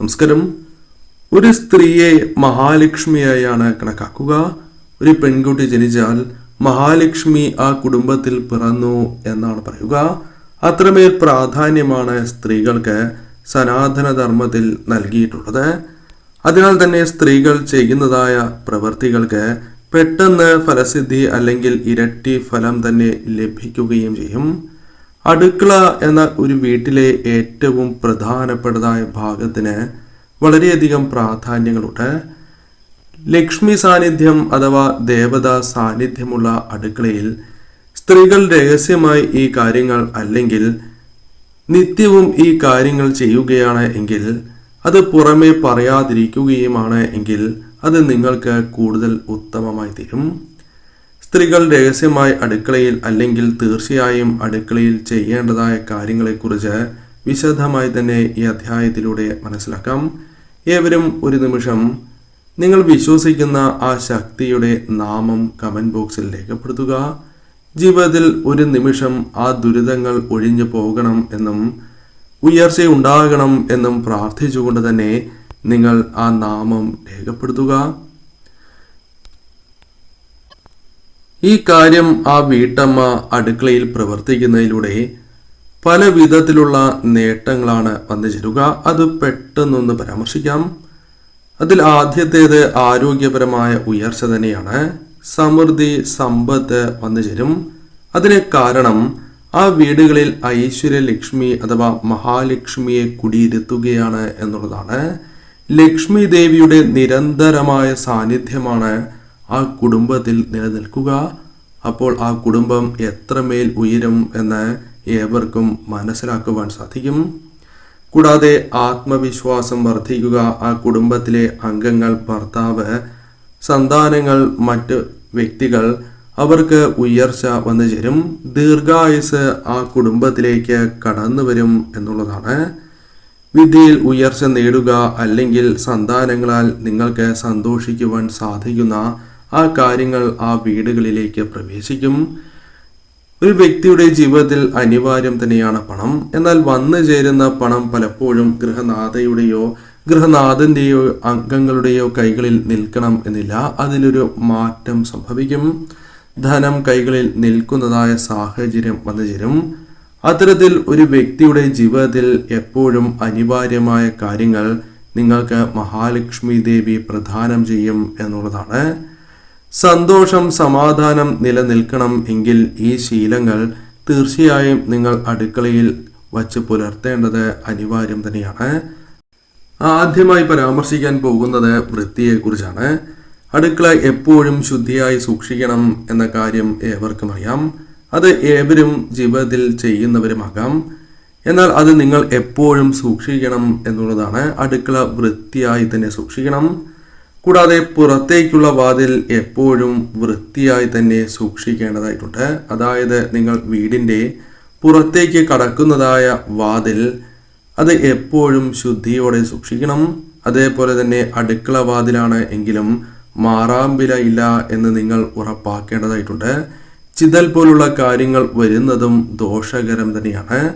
നമസ്കാരം. ഒരു സ്ത്രീയെ മഹാലക്ഷ്മിയായാണ് കണക്കാക്കുക. ഒരു പെൺകുട്ടി ജനിച്ചാൽ മഹാലക്ഷ്മി ആ കുടുംബത്തിൽ പിറന്നു എന്നാണ് പറയുക. അത്രമേൽ പ്രാധാന്യമാണ് സ്ത്രീകൾക്ക് സനാതന ധർമ്മത്തിൽ നൽകിയിട്ടുള്ളത്. അതിനാൽ തന്നെ സ്ത്രീകൾ ചെയ്യുന്നതായ പ്രവൃത്തികൾക്ക് പെട്ടെന്ന് ഫലസിദ്ധി അല്ലെങ്കിൽ ഇരട്ടി ഫലം തന്നെ ലഭിക്കുകയും ചെയ്യും. അടുക്കള എന്ന ഒരു വീട്ടിലെ ഏറ്റവും പ്രധാനപ്പെട്ടതായ ഭാഗത്തിന് വളരെയധികം പ്രാധാന്യങ്ങളുണ്ട്. ലക്ഷ്മി സാന്നിധ്യം അഥവാ ദേവത സാന്നിധ്യമുള്ള അടുക്കളയിൽ സ്ത്രീകൾ രഹസ്യമായി ഈ കാര്യങ്ങൾ അല്ലെങ്കിൽ നിത്യവും ഈ കാര്യങ്ങൾ ചെയ്യുകയാണ് എങ്കിൽ അത് പുറമെ പറയാതിരിക്കുകയുമാണ് എങ്കിൽ അത് നിങ്ങൾക്ക് കൂടുതൽ ഉത്തമമായി തീരും. സ്ത്രീകൾ രഹസ്യമായി അടുക്കളയിൽ അല്ലെങ്കിൽ തീർച്ചയായും അടുക്കളയിൽ ചെയ്യേണ്ടതായ കാര്യങ്ങളെക്കുറിച്ച് വിശദമായി തന്നെ ഈ അധ്യായത്തിലൂടെ മനസ്സിലാക്കാം. ഏവരും ഒരു നിമിഷം നിങ്ങൾ വിശ്വസിക്കുന്ന ആ ശക്തിയുടെ നാമം കമന്റ് ബോക്സിൽ രേഖപ്പെടുത്തുക. ജീവിതത്തിൽ ഒരു നിമിഷം ആ ദുരിതങ്ങൾ ഒഴിഞ്ഞു പോകണം എന്നും ഉയർച്ച ഉണ്ടാകണം എന്നും പ്രാർത്ഥിച്ചുകൊണ്ട് തന്നെ നിങ്ങൾ ആ നാമം രേഖപ്പെടുത്തുക. ഈ കാര്യം ആ വീട്ടമ്മ അടുക്കളയിൽ പ്രവർത്തിക്കുന്നതിലൂടെ പല വിധത്തിലുള്ള നേട്ടങ്ങളാണ് വന്നു ചേരുക. അത് പെട്ടെന്നൊന്ന് പരാമർശിക്കാം. അതിൽ ആദ്യത്തേത് ആരോഗ്യപരമായ ഉയർച്ച തന്നെയാണ്. സമൃദ്ധി സമ്പത്ത് വന്നു ചേരും. അതിന് കാരണം ആ വീടുകളിൽ ഐശ്വര്യലക്ഷ്മി അഥവാ മഹാലക്ഷ്മിയെ കുടിയിരുത്തുകയാണ് എന്നുള്ളതാണ്. ലക്ഷ്മി ദേവിയുടെ നിരന്തരമായ സാന്നിധ്യമാണ് ആ കുടുംബത്തിൽ നിലനിൽക്കുക. അപ്പോൾ ആ കുടുംബം എത്രമേൽ ഉയരും എന്ന് ഏവർക്കും മനസ്സിലാക്കുവാൻ സാധിക്കും. കൂടാതെ ആത്മവിശ്വാസം വർദ്ധിക്കുക ആ കുടുംബത്തിലെ അംഗങ്ങൾ ഭർത്താവ് സന്താനങ്ങൾ മറ്റ് വ്യക്തികൾ അവർക്ക് ഉയർച്ച വന്നു ചേരും. ദീർഘായുസ് ആ കുടുംബത്തിലേക്ക് കടന്നു വരും എന്നുള്ളതാണ്. വിദ്യയിൽ ഉയർച്ച നേടുക അല്ലെങ്കിൽ സന്താനങ്ങളാൽ നിങ്ങൾക്ക് സന്തോഷിക്കുവാൻ സാധിക്കുന്ന ആ കാര്യങ്ങൾ ആ വീടുകളിലേക്ക് പ്രവേശിക്കും. ഒരു വ്യക്തിയുടെ ജീവിതത്തിൽ അനിവാര്യം തന്നെയാണ് പണം. എന്നാൽ വന്നു ചേരുന്ന പണം പലപ്പോഴും ഗൃഹനാഥയുടെയോ ഗൃഹനാഥന്റെയോ അംഗങ്ങളുടെയോ കൈകളിൽ നിൽക്കണം എന്നില്ല. അതിലൊരു മാറ്റം സംഭവിക്കും. ധനം കൈകളിൽ നിൽക്കുന്നതായ സാഹചര്യം വന്നു ചേരും. അത്തരത്തിൽ ഒരു വ്യക്തിയുടെ ജീവിതത്തിൽ എപ്പോഴും അനിവാര്യമായ കാര്യങ്ങൾ നിങ്ങൾക്ക് മഹാലക്ഷ്മി ദേവി പ്രദാനം ചെയ്യും എന്നുള്ളതാണ്. സന്തോഷം സമാധാനം നിലനിൽക്കണം എങ്കിൽ ഈ ശീലങ്ങൾ തീർച്ചയായും നിങ്ങൾ അടുക്കളയിൽ വച്ച് പുലർത്തേണ്ടത് അനിവാര്യം തന്നെയാണ്. ആദ്യമായി പരാമർശിക്കാൻ പോകുന്നത് വൃത്തിയെക്കുറിച്ചാണ്. അടുക്കള എപ്പോഴും ശുദ്ധിയായി സൂക്ഷിക്കണം എന്ന കാര്യം ഏവർക്കും അറിയാം. അത് ഏവരും ജീവിതത്തിൽ ചെയ്യുന്നവരുമാകാം. എന്നാൽ അത് നിങ്ങൾ എപ്പോഴും സൂക്ഷിക്കണം എന്നുള്ളതാണ്. അടുക്കള വൃത്തിയായി തന്നെ സൂക്ഷിക്കണം. കൂടാതെ പുറത്തേക്കുള്ള വാതിൽ എപ്പോഴും വൃത്തിയായി തന്നെ സൂക്ഷിക്കേണ്ടതായിട്ടുണ്ട്. അതായത് നിങ്ങൾ വീടിന്റെ പുറത്തേക്ക് കടക്കുന്നതായ വാതിൽ അത് എപ്പോഴും ശുദ്ധിയോടെ സൂക്ഷിക്കണം. അതേപോലെ തന്നെ അടുക്കള വാതിലാണ് എങ്കിലും മാറാമ്പില ഇല്ല എന്ന് നിങ്ങൾ ഉറപ്പാക്കേണ്ടതായിട്ടുണ്ട്. ചിതൽ പോലുള്ള കാര്യങ്ങൾ വരുന്നതും ദോഷകരം തന്നെയാണ്.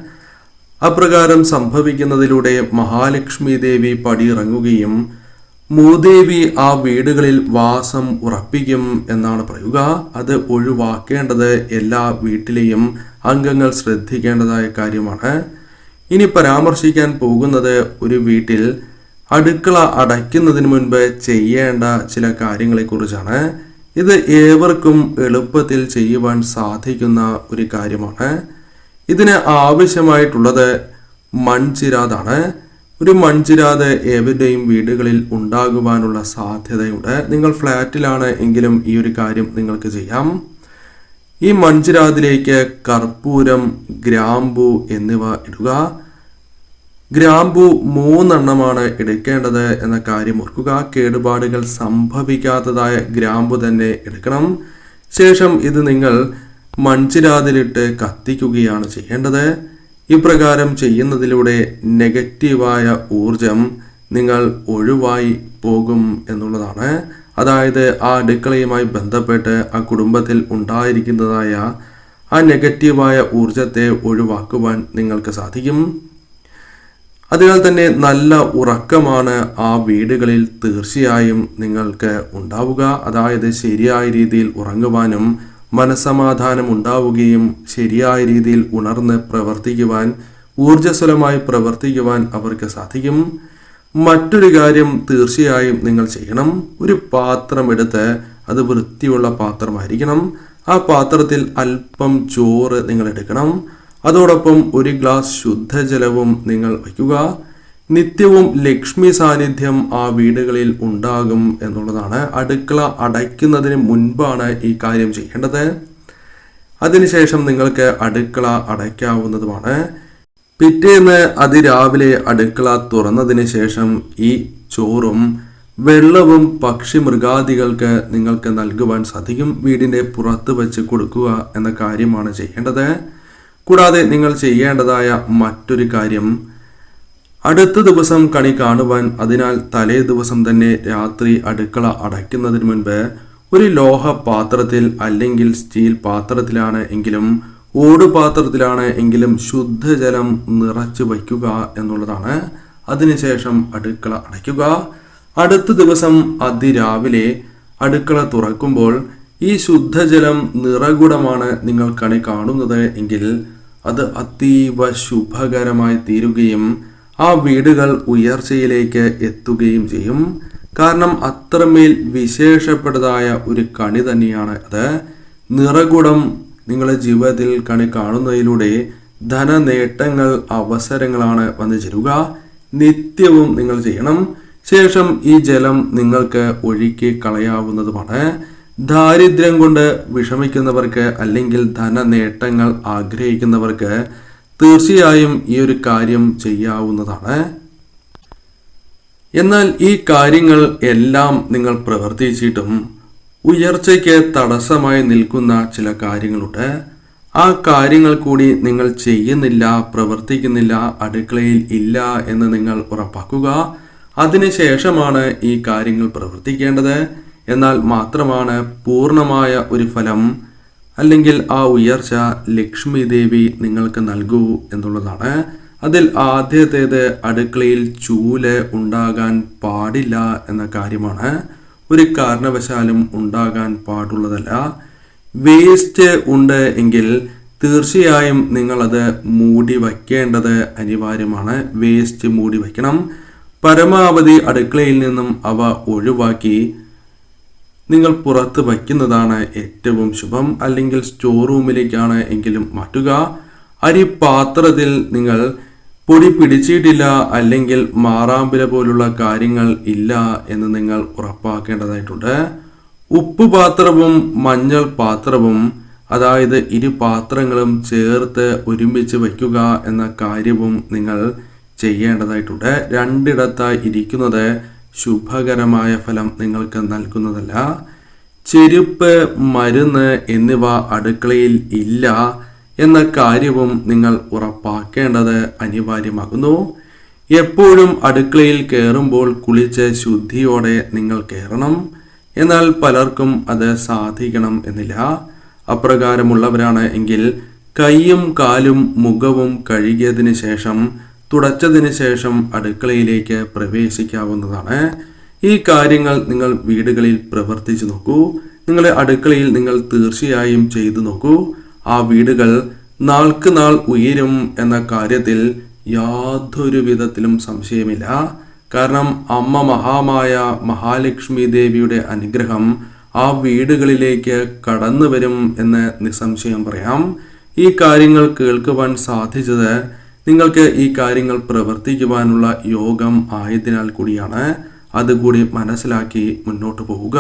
അപ്രകാരം സംഭവിക്കുന്നതിലൂടെ മഹാലക്ഷ്മി ദേവി പടിയിറങ്ങുകയും മൂദേവി ആ വീടുകളിൽ വാസം ഉറപ്പിക്കും എന്നാണ് പറയുക. അത് ഒഴിവാക്കേണ്ടത് എല്ലാ വീട്ടിലെയും അംഗങ്ങൾ ശ്രദ്ധിക്കേണ്ടതായ കാര്യമാണ്. ഇനി പരാമർശിക്കാൻ പോകുന്നത് ഒരു വീട്ടിൽ അടുക്കള അടയ്ക്കുന്നതിന് മുൻപ് ചെയ്യേണ്ട ചില കാര്യങ്ങളെക്കുറിച്ചാണ്. ഇത് ഏവർക്കും എളുപ്പത്തിൽ ചെയ്യുവാൻ സാധിക്കുന്ന ഒരു കാര്യമാണ്. ഇതിന് ആവശ്യമായിട്ടുള്ളത് മൺചിരാതാണ്. ഒരു മൺചിരാതെ ഏവരുടെയും വീടുകളിൽ ഉണ്ടാകുവാനുള്ള സാധ്യതയുണ്ട്. നിങ്ങൾ ഫ്ലാറ്റിലാണ് എങ്കിലും ഈ ഒരു കാര്യം നിങ്ങൾക്ക് ചെയ്യാം. ഈ മൺചിരാതിലേക്ക് കർപ്പൂരം ഗ്രാമ്പു എന്നിവ ഇടുക. ഗ്രാമ്പു മൂന്നെണ്ണമാണ് എടുക്കേണ്ടത് എന്ന കാര്യം ഓർക്കുക. കേടുപാടുകൾ സംഭവിക്കാത്തതായ ഗ്രാമ്പു തന്നെ എടുക്കണം. ശേഷം ഇത് നിങ്ങൾ മൺചിരാതിലിട്ട് കത്തിക്കുകയാണ് ചെയ്യേണ്ടത്. ഇപ്രകാരം ചെയ്യുന്നതിലൂടെ നെഗറ്റീവായ ഊർജം നിങ്ങൾ ഒഴിവായി പോകും എന്നുള്ളതാണ്. അതായത് ആ അടുക്കളയുമായി ബന്ധപ്പെട്ട് ആ കുടുംബത്തിൽ ഉണ്ടായിരിക്കുന്നതായ ആ നെഗറ്റീവായ ഊർജത്തെ ഒഴിവാക്കുവാൻ നിങ്ങൾക്ക് സാധിക്കും. അതിനാൽ തന്നെ നല്ല ഉറക്കമാണ് ആ വീടുകളിൽ തീർച്ചയായും നിങ്ങൾക്ക് ഉണ്ടാവുക. അതായത് ശരിയായ രീതിയിൽ ഉറങ്ങുവാനും മനസമാധാനം ഉണ്ടാവുകയും ശരിയായ രീതിയിൽ ഉണർന്ന് പ്രവർത്തിക്കുവാൻ ഊർജസ്വലമായി പ്രവർത്തിക്കുവാൻ അവർക്ക് സാധിക്കും. മറ്റൊരു കാര്യം തീർച്ചയായും നിങ്ങൾ ചെയ്യണം. ഒരു പാത്രം എടുത്ത് അത് വൃത്തിയുള്ള പാത്രമായിരിക്കണം. ആ പാത്രത്തിൽ അല്പം ചോറ് നിങ്ങൾ എടുക്കണം. അതോടൊപ്പം ഒരു ഗ്ലാസ് ശുദ്ധജലവും നിങ്ങൾ വയ്ക്കുക. നിത്യവും ലക്ഷ്മി സാന്നിധ്യം ആ വീടുകളിൽ ഉണ്ടാകും എന്നുള്ളതാണ്. അടുക്കള അടയ്ക്കുന്നതിന് മുൻപാണ് ഈ കാര്യം ചെയ്യേണ്ടത്. അതിനുശേഷം നിങ്ങൾക്ക് അടുക്കള അടയ്ക്കാവുന്നതുമാണ്. പിറ്റേന്ന് അതിരാവിലെ അടുക്കള തുറന്നതിന് ശേഷം ഈ ചോറും വെള്ളവും പക്ഷി മൃഗാദികൾക്ക് നിങ്ങൾക്ക് നൽകുവാൻ സാധിക്കും. വീടിന്റെ പുറത്ത് വെച്ച് കൊടുക്കുക എന്ന കാര്യമാണ് ചെയ്യേണ്ടത്. കൂടാതെ നിങ്ങൾ ചെയ്യേണ്ടതായ മറ്റൊരു കാര്യം അടുത്ത ദിവസം കണി കാണുവാൻ അതിനാൽ തലേ ദിവസം തന്നെ രാത്രി അടുക്കള അടയ്ക്കുന്നതിന് മുൻപ് ഒരു ലോഹ പാത്രത്തിൽ അല്ലെങ്കിൽ സ്റ്റീൽ പാത്രത്തിലാണ് എങ്കിലും ഓട് പാത്രത്തിലാണ് എങ്കിലും ശുദ്ധജലം നിറച്ചു വയ്ക്കുക എന്നുള്ളതാണ്. അതിനുശേഷം അടുക്കള അടയ്ക്കുക. അടുത്ത ദിവസം അതിരാവിലെ അടുക്കള തുറക്കുമ്പോൾ ഈ ശുദ്ധജലം നിറകുടമാണ് നിങ്ങൾ കണി കാണുന്നത് എങ്കിൽ അത് അതീവ ശുഭകരമായി തീരുകയും ആ വീടുകൾ ഉയർച്ചയിലേക്ക് എത്തുകയും ചെയ്യും. കാരണം അത്രമേൽ വിശേഷപ്പെട്ടതായ ഒരു കണി തന്നെയാണ് അത്. നിറകുടം നിങ്ങളുടെ ജീവിതത്തിൽ കണി കാണുന്നതിലൂടെ ധനനേട്ടങ്ങൾ അവസരങ്ങളാണ് വന്നു ചേരുക. നിത്യവും നിങ്ങൾ ചെയ്യണം. ശേഷം ഈ ജലം നിങ്ങൾക്ക് ഒഴുക്കി കളയാവുന്നതുമാണ്. ദാരിദ്ര്യം കൊണ്ട് വിഷമിക്കുന്നവർക്ക് അല്ലെങ്കിൽ ധന നേട്ടങ്ങൾ ആഗ്രഹിക്കുന്നവർക്ക് തീർച്ചയായും ഈ ഒരു കാര്യം ചെയ്യാവുന്നതാണ്. എന്നാൽ ഈ കാര്യങ്ങൾ എല്ലാം നിങ്ങൾ പ്രവർത്തിച്ചിട്ടും ഉയർച്ചയ്ക്ക് തടസ്സമായി നിൽക്കുന്ന ചില കാര്യങ്ങളുണ്ട്. ആ കാര്യങ്ങൾ കൂടി നിങ്ങൾ ചെയ്യുന്നില്ല പ്രവർത്തിക്കുന്നില്ല അടുക്കളയിൽ ഇല്ല എന്ന് നിങ്ങൾ ഉറപ്പാക്കുക. അതിനുശേഷമാണ് ഈ കാര്യങ്ങൾ പ്രവർത്തിക്കേണ്ടത്. എന്നാൽ മാത്രമാണ് പൂർണമായ ഒരു ഫലം അല്ലെങ്കിൽ ആ ഉയർച്ച ലക്ഷ്മി ദേവി നിങ്ങൾക്ക് നൽകൂ എന്നുള്ളതാണ്. അതിൽ ആദ്യത്തേത് അടുക്കളയിൽ ചൂൽ ഉണ്ടാകാൻ പാടില്ല എന്ന കാര്യമാണ്. ഒരു കാരണവശാലും ഉണ്ടാകാൻ പാടുള്ളതല്ല. വേസ്റ്റ് ഉണ്ട് എങ്കിൽ തീർച്ചയായും നിങ്ങളത് മൂടി വയ്ക്കേണ്ടത് അനിവാര്യമാണ്. വേസ്റ്റ് മൂടി വയ്ക്കണം. പരമാവധി അടുക്കളയിൽ നിന്നും അവ ഒഴിവാക്കി നിങ്ങൾ പുറത്ത് വയ്ക്കുന്നതാണ് ഏറ്റവും ശുഭം അല്ലെങ്കിൽ സ്റ്റോർ റൂമിലേക്കാണ് എങ്കിലും മാറ്റുക. അരി പാത്രത്തിൽ നിങ്ങൾ പൊടി പിടിച്ചിട്ടില്ല അല്ലെങ്കിൽ മാറാമ്പില പോലുള്ള കാര്യങ്ങൾ ഇല്ല എന്ന് നിങ്ങൾ ഉറപ്പാക്കേണ്ടതായിട്ടുണ്ട്. ഉപ്പ് പാത്രവും മഞ്ഞൾ പാത്രവും അതായത് ഇരു പാത്രങ്ങളും ചേർത്ത് ഒരുമിച്ച് വയ്ക്കുക എന്ന കാര്യവും നിങ്ങൾ ചെയ്യേണ്ടതായിട്ടുണ്ട്. രണ്ടിടത്തായി ഇരിക്കുന്നത് ശുഭകരമായ ഫലം നിങ്ങൾക്ക് നൽകുന്നതല്ല. ചെരുപ്പ് മരുന്ന് എന്നിവ അടുക്കളയിൽ ഇല്ല എന്ന കാര്യവും നിങ്ങൾ ഉറപ്പാക്കേണ്ടത് അനിവാര്യമാകുന്നു. എപ്പോഴും അടുക്കളയിൽ കയറുമ്പോൾ കുളിച്ച് ശുദ്ധിയോടെ നിങ്ങൾ കയറണം എന്നാൽ പലർക്കും അത് സാധിക്കണം എന്നില്ല. അപ്രകാരമുള്ളവരാണ് എങ്കിൽ കൈയും കാലും മുഖവും കഴുകിയതിനു ശേഷം തുടച്ചതിന് ശേഷം അടുക്കളയിലേക്ക് പ്രവേശിക്കാവുന്നതാണ്. ഈ കാര്യങ്ങൾ നിങ്ങൾ വീടുകളിൽ പ്രവർത്തിച്ചു നോക്കൂ. നിങ്ങളുടെ അടുക്കളയിൽ നിങ്ങൾ തീർച്ചയായും ചെയ്തു നോക്കൂ. ആ വീടുകൾ നാൾക്ക് നാൾ ഉയരും എന്ന കാര്യത്തിൽ യാതൊരു വിധത്തിലും സംശയമില്ല. കാരണം അമ്മ മഹാമായ മഹാലക്ഷ്മി ദേവിയുടെ അനുഗ്രഹം ആ വീടുകളിലേക്ക് കടന്നു വരും എന്ന് നിസ്സംശയം പറയാം. ഈ കാര്യങ്ങൾ കേൾക്കുവാൻ സാധിച്ചത് നിങ്ങൾക്ക് ഈ കാര്യങ്ങൾ പ്രവർത്തിക്കുവാനുള്ള യോഗം ആയതിനാൽ കൂടിയാണ് അതുകൂടി മനസ്സിലാക്കി മുന്നോട്ട് പോവുക.